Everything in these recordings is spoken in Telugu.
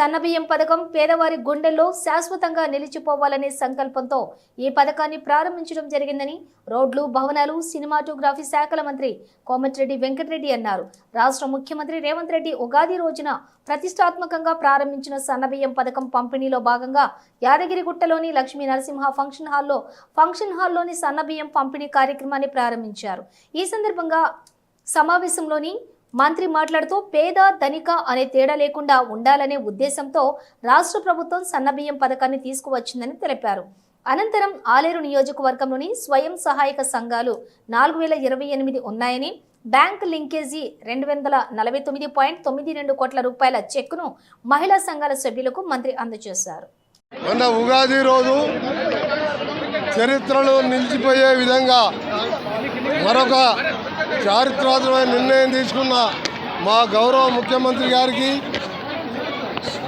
సన్నబియ్యం పథకం పేదవారి గుండెల్లో శాశ్వతంగా నిలిచిపోవాలనే సంకల్పంతో ఈ పథకాన్ని ప్రారంభించడం జరిగిందని రోడ్లు భవనాలు సినిమాటోగ్రఫీ శాఖల మంత్రి కోమటిరెడ్డి వెంకటరెడ్డి అన్నారు. రాష్ట్ర ముఖ్యమంత్రి రేవంత్ రెడ్డి ఉగాది రోజున ప్రతిష్టాత్మకంగా ప్రారంభించిన సన్నబియ్యం పథకం పంపిణీలో భాగంగా యాదగిరిగుట్టలోని లక్ష్మీ నరసింహ ఫంక్షన్ హాల్లో ఫంక్షన్ హాల్లోని సన్నబియ్యం పంపిణీ కార్యక్రమాన్ని ప్రారంభించారు. ఈ సందర్భంగా సమావేశంలోని మంత్రి మాట్లాడుతూ పేద ధనిక అనే తేడా లేకుండా ఉండాలనే ఉద్దేశంతో రాష్ట్ర ప్రభుత్వం సన్నబియ్యం పథకాన్ని తీసుకువచ్చిందని తెలిపారు. అనంతరం ఆలేరు నియోజకవర్గంలోని స్వయం సహాయక సంఘాలు నాలుగు వేల ఇరవై ఎనిమిది ఉన్నాయని బ్యాంక్ లింకేజీ రెండు వందల నలభై తొమ్మిది పాయింట్ తొమ్మిది రెండు కోట్ల రూపాయల చెక్కును మహిళా సంఘాల సభ్యులకు మంత్రి అందజేశారు. మొన్న ఉగాది రోజు చరిత్రలో నిలిచిపోయే విధంగా మరొక చారిత్రాత్మకమైన నిర్ణయం తీసుకున్న మా గౌరవ ముఖ్యమంత్రి గారికి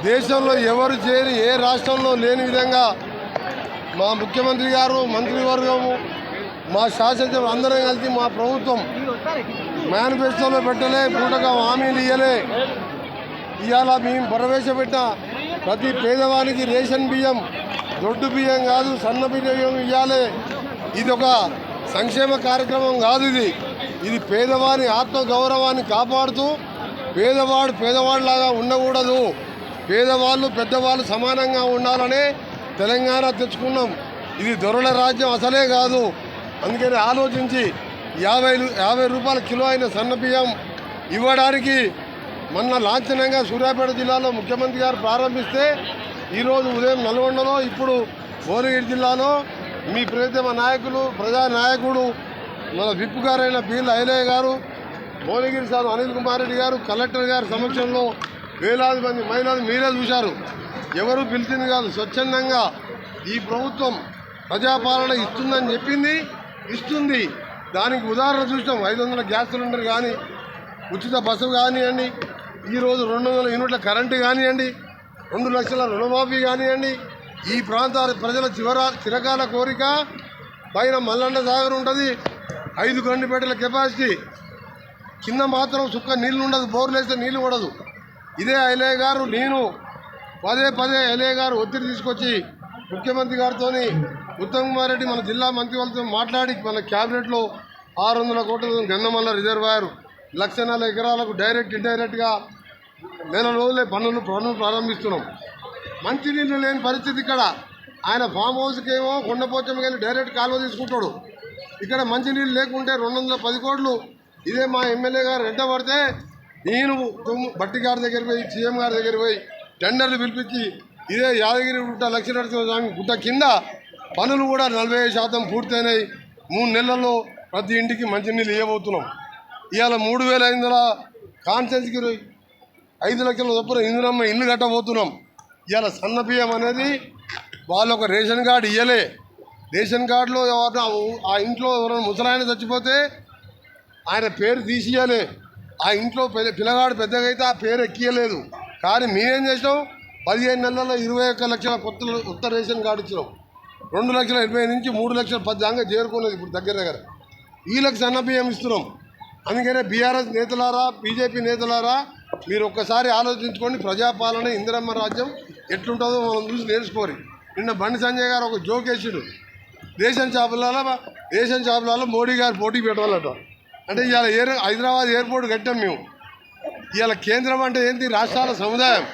దేశంలో ఎవరు చేయని ఏ రాష్ట్రంలో లేని విధంగా మా ముఖ్యమంత్రి గారు మంత్రివర్గము మా శాసనసభ అందరం కలిసి మా ప్రభుత్వం మేనిఫెస్టోలో పెట్టలే పూటగా హామీలు ఇయ్యలే. ఇవాళ మేము ప్రవేశపెట్టిన ప్రతి పేదవానికి రేషన్ బియ్యం దొడ్డు బియ్యం కాదు సన్న బియ్యం ఇవ్వాలి. ఇది ఒక సంక్షేమ కార్యక్రమం కాదు ఇది. ఇది పేదవాని ఆత్మగౌరవాన్ని కాపాడుతూ పేదవాడు పేదవాడిలాగా ఉండకూడదు. పేదవాళ్ళు పెద్దవాళ్ళు సమానంగా ఉండాలని తెలంగాణ తెచ్చుకున్నాం. ఇది దొరల రాజ్యం అసలే కాదు. అందుకని ఆలోచించి యాభై యాభై రూపాయల కిలో అయిన సన్న బియ్యం ఇవ్వడానికి మొన్న లాంఛనంగా సూర్యాపేట జిల్లాలో ముఖ్యమంత్రి గారు ప్రారంభిస్తే ఈరోజు ఉదయం నల్గొండలో ఇప్పుడు భువనగిరి జిల్లాలో మీ ప్రియతమ నాయకులు ప్రజా నాయకుడు మన విప్ గారైన పీల లైలయ్య గారు భువనగిరి సార్ అనిల్ కుమార్ రెడ్డి గారు కలెక్టర్ గారి సమక్షంలో వేలాది మంది మహిళలు మీరే చూశారు. ఎవరు పిలిచింది కాదు స్వచ్ఛందంగా ఈ ప్రభుత్వం ప్రజాపాలన ఇస్తుందని చెప్పింది ఇస్తుంది. దానికి ఉదాహరణ చూసినాం ఐదు వందల గ్యాస్ సిలిండర్ కానీ ఉచిత బస్సు కానివ్వండి ఈరోజు రెండు వందల యూనిట్ల కరెంటు కానివ్వండి రెండు లక్షల రుణమాఫీ కానివ్వండి ఈ ప్రాంతాల ప్రజల చివర చిరకాల కోరిక పైన మల్లన్న సాగర్ ఉంటుంది ఐదు గండిపేటల కెపాసిటీ. కింద మాత్రం సుక్క నీళ్ళు ఉండదు బోర్లు వేస్తే నీళ్ళు ఉండదు ఇదే ఐలయ్య గారు నేను పదే పదే ఐలయ్య గారు ఒత్తిడి తీసుకొచ్చి ముఖ్యమంత్రి గారితో ఉత్తమ్ కుమార్ రెడ్డి మన జిల్లా మంత్రి వాళ్ళతో మాట్లాడి మన క్యాబినెట్లో ఆరు వందల కోట్ల గంధమల్ల రిజర్వాయర్ లక్షన్నర ఎకరాలకు డైరెక్ట్ ఇండైరెక్ట్గా నెల రోజులే పనులు పనులు ప్రారంభిస్తున్నాం. మంచినీళ్ళు లేని పరిస్థితి ఇక్కడ. ఆయన ఫామ్ హౌస్కి ఏమో కొండపోచమ్మకి కానీ డైరెక్ట్ కాలువ తీసుకుంటాడు. ఇక్కడ మంచినీళ్ళు లేకుంటే రెండు వందల పది కోట్లు. ఇదే మా ఎమ్మెల్యే గారు వెంట పడితే నేను బట్టి గారి దగ్గర పోయి సీఎం గారి దగ్గర పోయి టెండర్లు పిలిపించి ఇదే యాదగిరి గుట్ట లక్ష్మీనరసింహ గుట్ట కింద పనులు కూడా నలభై శాతం పూర్తయినాయి. మూడు నెలల్లో ప్రతి ఇంటికి మంచినీళ్ళు ఇవ్వబోతున్నాం ఇవాళ మూడు వేల ఐదు వందల కాన్సెన్స్కి ఐదు లక్షల చొప్పున ఇందిరమ్మ ఇల్లు కట్టబోతున్నాం. ఇవాళ సన్న బియ్యం అనేది వాళ్ళు ఒక రేషన్ కార్డు ఇవ్వలే రేషన్ కార్డులో ఎవరైనా ఆ ఇంట్లో ఎవరైనా ముసలాయన చచ్చిపోతే ఆయన పేరు తీసియాలి ఆ ఇంట్లో పెద్ద పిల్లగాడు పెద్దగా అయితే ఆ పేరు ఎక్కియలేదు కానీ మేమేం చేసినాం? పదిహేను నెలల్లో ఇరవై ఒక్క లక్షల కొత్త కొత్త రేషన్ కార్డు ఇచ్చినాం. రెండు లక్షల ఎనభై నుంచి మూడు లక్షల పది దాకా చేరుకున్నది ఇప్పుడు దగ్గర దగ్గర. వీళ్ళకి సన్న బియ్యం ఇస్తున్నాం. అందుకనే బీఆర్ఎస్ నేతలారా బీజేపీ నేతలారా మీరు ఒక్కసారి ఆలోచించుకోండి ప్రజాపాలన ఇందిరమ్మ రాజ్యం ఎట్లుంటుందో మనం చూసి నేర్చుకోరు నిన్న బండి సంజయ్ గారు ఒక జోక్ వేసిండు. రేషన్ షాపులలో రేషన్ షాపులలో మోడీ గారు పోటీ పెట్టాలట అంటే ఇవాళ ఎయిర్ హైదరాబాద్ ఎయిర్పోర్ట్ కట్టాం మేము. ఇవాళ కేంద్రం అంటే ఏంటి? రాష్ట్రాల సముదాయం.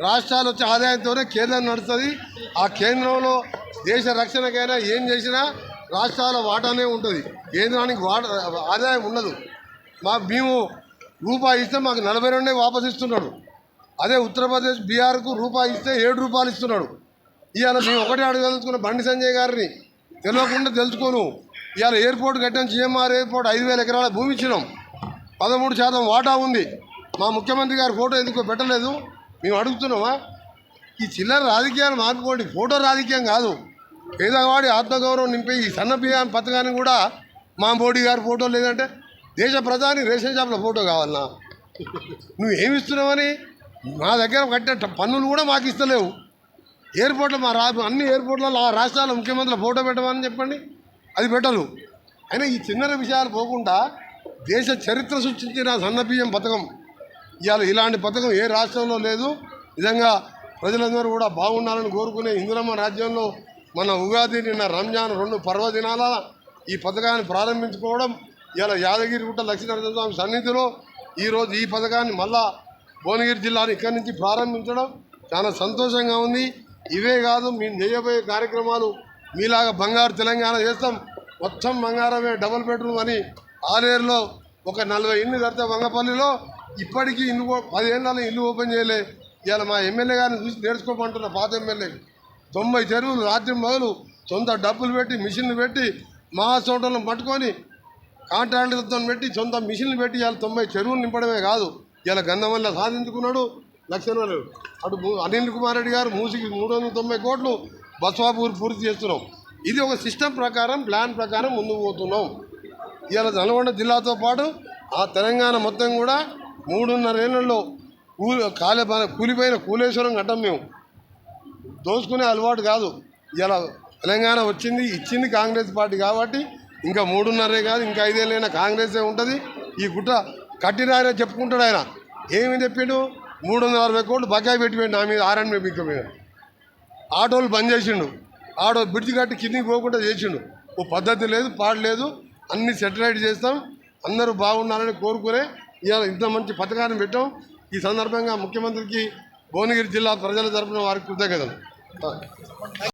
రాష్ట్రాలు వచ్చే ఆదాయంతోనే కేంద్రం నడుస్తుంది. ఆ కేంద్రంలో దేశ రక్షణకైనా ఏం చేసినా రాష్ట్రాల వాటానే ఉంటుంది. కేంద్రానికి వాట ఆదాయం ఉండదు. మా మేము రూపాయి ఇస్తే మాకు నలభై రెండే వాపసు ఇస్తున్నాడు. అదే ఉత్తరప్రదేశ్ బీహార్కు రూపాయి ఇస్తే ఏడు రూపాయలు ఇస్తున్నాడు. ఇవాళ మేము ఒకటే అడగదలుచుకున్న బండి సంజయ్ గారిని తెలియకుండా తెలుసుకోను. ఇవాళ ఎయిర్పోర్ట్ కట్టాం జిఎంఆర్ ఎయిర్పోర్ట్ ఐదు వేల ఎకరాల భూమి ఇచ్చినాం. పదమూడు శాతం వాటా ఉంది. మా ముఖ్యమంత్రి గారి ఫోటో ఎందుకో పెట్టలేదు? మేము అడుగుతున్నామా? ఈ చిల్లర రాజకీయాలు మానుకోండి ఫోటో రాజకీయం కాదు. పేదవాడి ఆత్మగౌరవం నింపే ఈ సన్న బియ్యం పథకాన్ని కూడా మా మోడీ గారి ఫోటో లేదంటే దేశ ప్రధాని రేషన్ షాప్ల ఫోటో కావాలన్నా. నువ్వు ఏమి మా దగ్గర కట్టే పన్నులు కూడా మాకు ఇస్తలేవు. ఎయిర్పోర్ట్లో మా రా అన్ని ఎయిర్పోర్ట్లలో ఆ రాష్ట్రాల ముఖ్యమంత్రుల ఫోటో పెట్టమని చెప్పండి. అది పెట్టరు. అయినా ఈ చిన్నర విషయాలు పోకుండా దేశ చరిత్ర సృష్టించిన సన్నబియ్యం పథకం. ఇవాళ ఇలాంటి పథకం ఏ రాష్ట్రంలో లేదు. నిజంగా ప్రజలందరూ కూడా బాగుండాలని కోరుకునే ఇందిరమ్మ రాజ్యంలో మన ఉగాది నిన్న రంజాన్ రెండు పర్వదినాల ఈ పథకాన్ని ప్రారంభించుకోవడం ఇలా యాదగిరిగుట్ట లక్ష్మీనరసింహస్వామి సన్నిధిలో ఈరోజు ఈ పథకాన్ని మళ్ళా భువనగిరి జిల్లాని ఇక్కడి నుంచి ప్రారంభించడం చాలా సంతోషంగా ఉంది. ఇవే కాదు మేము చేయబోయే కార్యక్రమాలు మీలాగా బంగారు తెలంగాణ చేస్తాం. మొత్తం బంగారమే డబుల్ బెడ్రూమ్ అని ఆలేరులో ఒక నలభై ఇల్లు కడితే వంగపల్లిలో ఇప్పటికీ ఇల్లు ఓ- పదిహేళ్ళలో ఇల్లు ఓపెన్ చేయలే. ఇవాళ మా ఎమ్మెల్యే గారిని చూసి నేర్చుకోమంటున్న పాత ఎమ్మెల్యే. తొంభై చెరువులు రాత్రి మొదలు సొంత డబ్బులు పెట్టి మిషన్లు పెట్టి మా చోటలను పట్టుకొని కాంట్రాక్టర్తో పెట్టి సొంత మిషన్లు పెట్టి ఇవాళ తొంభై చెరువులు నింపడమే కాదు. ఇలా గంధమల్ల సాధించుకున్నాడు. లక్షణాలు. అటు అనిల్ కుమార్ రెడ్డి గారు మూసికి మూడు వందల తొంభై కోట్లు బస్వాపూర్ పూర్తి చేస్తున్నాం. ఇది ఒక సిస్టమ్ ప్రకారం ప్లాన్ ప్రకారం ముందుకు పోతున్నాం. ఇవాళ నల్గొండ జిల్లాతో పాటు ఆ తెలంగాణ మొత్తం కూడా మూడున్నర ఏళ్ళలో కూలి కాలే కూలిపోయిన కూలేశ్వరం కట్టాం మేము. దోచుకునే అలవాటు కాదు. ఇలా తెలంగాణ వచ్చింది ఇచ్చింది కాంగ్రెస్ పార్టీ కాబట్టి ఇంకా మూడున్నరే కాదు ఇంకా ఐదేళ్ళైనా కాంగ్రెసే ఉంటుంది. ఈ గుట్ట కట్టినాయన చెప్పుకుంటాడు ఆయన. ఏమి చెప్పిండు? మూడు వందల అరవై కోట్లు బకాయి పెట్టిపోయింది నా మీద ఆర్ఎన్ బిక్క మీద. ఆటోలు బంద్ చేసిండు. ఆటో బ్రిడ్జ్ కట్టి కిందికి పోకుండా చేసిండు. ఓ పద్ధతి లేదు పాడు లేదు. అన్ని సెటిలైట్ చేస్తాం. అందరూ బాగున్నారని కోరుకునే ఇవాళ ఇంత మంచి పథకాన్ని పెట్టాం. ఈ సందర్భంగా ముఖ్యమంత్రికి భువనగిరి జిల్లా ప్రజల తరపున వారికి కృతజ్ఞతలు.